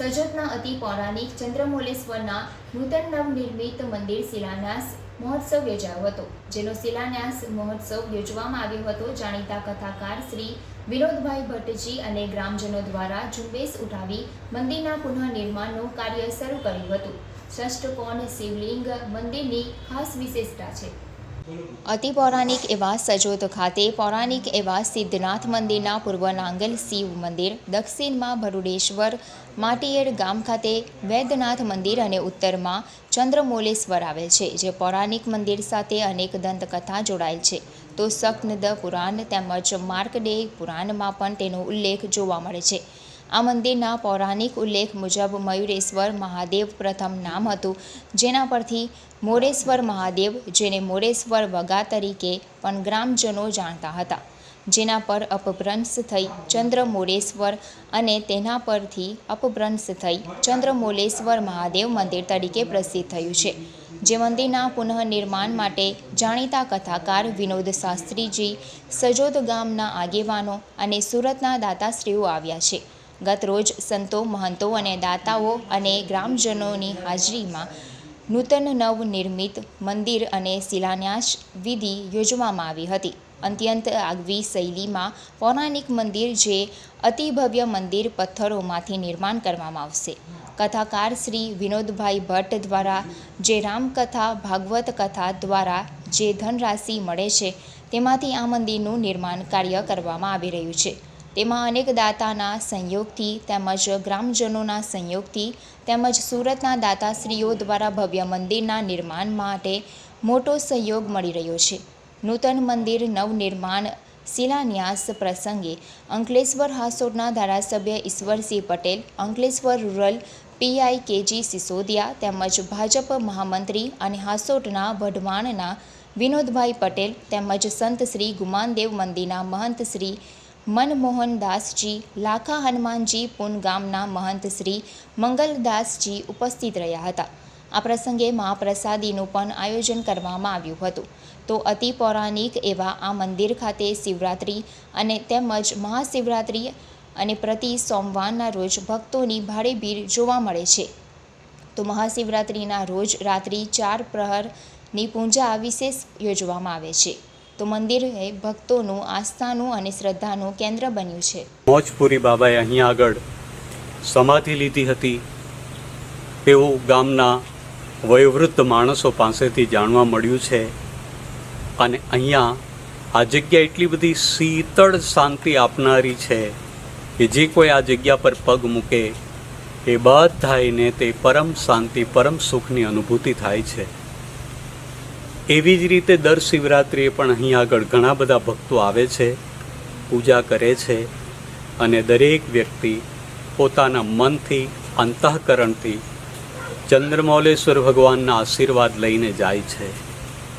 સજોદના અતિ પૌરાણિક ચંદ્રમૌલેશ્વરના નૂતન નવનિર્મિત મંદિર શિલાન્યાસ મહોત્સવ યોજાયો હતો, જેનો શિલાન્યાસ મહોત્સવ યોજવામાં આવ્યો હતો, જાણીતા કથાકાર શ્રી વિનોદભાઈ ભટ્ટજી અને ગ્રામજનો દ્વારા ઝુંબેશ ઉઠાવી મંદિરના પુનઃનિર્માણનું કાર્ય શરૂ કર્યું હતું. ષષ્ઠકોણ શિવલિંગ મંદિરની ખાસ વિશેષતા છે. અતિ પૌરાણિક એવા સજોદ ખાતે પૌરાણિક એવા સિદ્ધનાથ મંદિરના પૂર્વ નાંગલ શિવ મંદિર, દક્ષિણમાં ભરુડેશ્વર માટીયેડ ગામ ખાતે વૈદ્યનાથ મંદિર અને ઉત્તરમાં ચંદ્રમૌલેશ્વર આવે છે, જે પૌરાણિક મંદિર સાથે અનેક દંતકથા જોડાયેલ છે. તો સકનદ પુરાણ તેમજ માર્કડે પુરાણમાં પણ તેનો ઉલ્લેખ જોવા મળે છે. આ મંદિરના પૌરાણિક ઉલ્લેખ મુજબ મયુરેશ્વર મહાદેવ પ્રથમ નામ હતું. જેના પરથી મોરેશ્વર મહાદેવ, જેને મોરેશ્વર વગા તરીકે પણ ગ્રામજનો જાણતા હતા. જેના પર અપભ્રંશ થઈ ચંદ્ર મોરેશ્વર અને તેના પરથી અપભ્રંશ થઈ ચંદ્રમૌલેશ્વર મહાદેવ મંદિર તરીકે પ્રસિદ્ધ થયું છે. જે મંદિરના પુનઃનિર્માણ માટે જાણીતા કથાકાર વિનોદ શાસ્ત્રીજી, સજોદ ગામના આગેવાનો અને સુરતના દાતાશ્રીઓ આવ્યા છે. ગત રોજ સંતો, મહંતો અને દાતાઓ અને ગ્રામજનોની હાજરીમાં નૂતન નવનિર્મિત મંદિર અને શિલાન્યાસ વિધિ યોજવામાં આવી હતી. અત્યંત આગવી શૈલીમાં પૌરાણિક મંદિર જે અતિભવ્ય મંદિર પથ્થરોમાંથી નિર્માણ કરવામાં આવશે. કથાકાર શ્રી વિનોદભાઈ ભટ્ટ દ્વારા જે રામકથા, ભાગવત કથા દ્વારા જે ધનરાશિ મળે છે, તેમાંથી આ મંદિરનું નિર્માણ કાર્ય કરવામાં આવી રહ્યું છે. તેમાં અનેક દાતાના સંયોગથી તેમજ ગ્રામજનોના સંયોગથી તેમજ સુરતના દાતાશ્રીઓ દ્વારા ભવ્ય મંદિરના નિર્માણ માટે મોટો સહયોગ મળી રહ્યો છે. નૂતન મંદિર નવનિર્માણ શિલાન્યાસ પ્રસંગે અંકલેશ્વર હાસોટના ધારાસભ્ય Ishwarsinh Patel, Ankleshwar rural PI KG Sisodiya તેમજ ભાજપ મહામંત્રી અને હાસોટના વઢવાણના વિનોદભાઈ પટેલ તેમજ સંત શ્રી ગુમાનદેવ મંદિરના મહંત શ્રી મનમોહનદાસજી, લાખા હનુમાનજી પુનગામના મહંત શ્રી મંગલદાસજી ઉપસ્થિત રહ્યા હતા. આ પ્રસંગે મહાપ્રસાદીનું પણ આયોજન કરવામાં આવ્યું હતું. તો અતિ પૌરાણિક એવા આ મંદિર ખાતે શિવરાત્રિ અને તેમજ મહાશિવરાત્રિ અને પ્રતિ સોમવારના રોજ ભક્તોની ભારે ભીડ જોવા મળે છે. તો મહાશિવરાત્રિના રોજ રાત્રિ ચાર પ્રહરની પૂજા વિશેષ યોજવામાં આવે છે. તો મંદિર એ ભક્તોનું, આસ્થાનું અને શ્રદ્ધાનું કેન્દ્ર બન્યું છે. મોજપુરી બાબાએ અહીંયા આગળ સમાધિ લીધી હતી. તેવું ગામના વયોવૃદ્ધ માણસો પાસેથી જાણવા મળ્યું છે. અને અહીંયા આ જગ્યા એટલી બધી શીતળ શાંતિ આપનારી છે કે જે કોઈ આ જગ્યા પર પગ મૂકે, એ બધાને તે પરમ શાંતિ, પરમ સુખની અનુભૂતિ થાય છે. એવી જ રીતે દર શિવરાત્રિએ પણ અહીં આગળ ઘણા બધા ભક્તો આવે છે, પૂજા કરે છે અને દરેક વ્યક્તિ પોતાના મનથી, અંતઃકરણથી ચંદ્રમૌલેશ્વર ભગવાનના આશીર્વાદ લઈને જાય છે.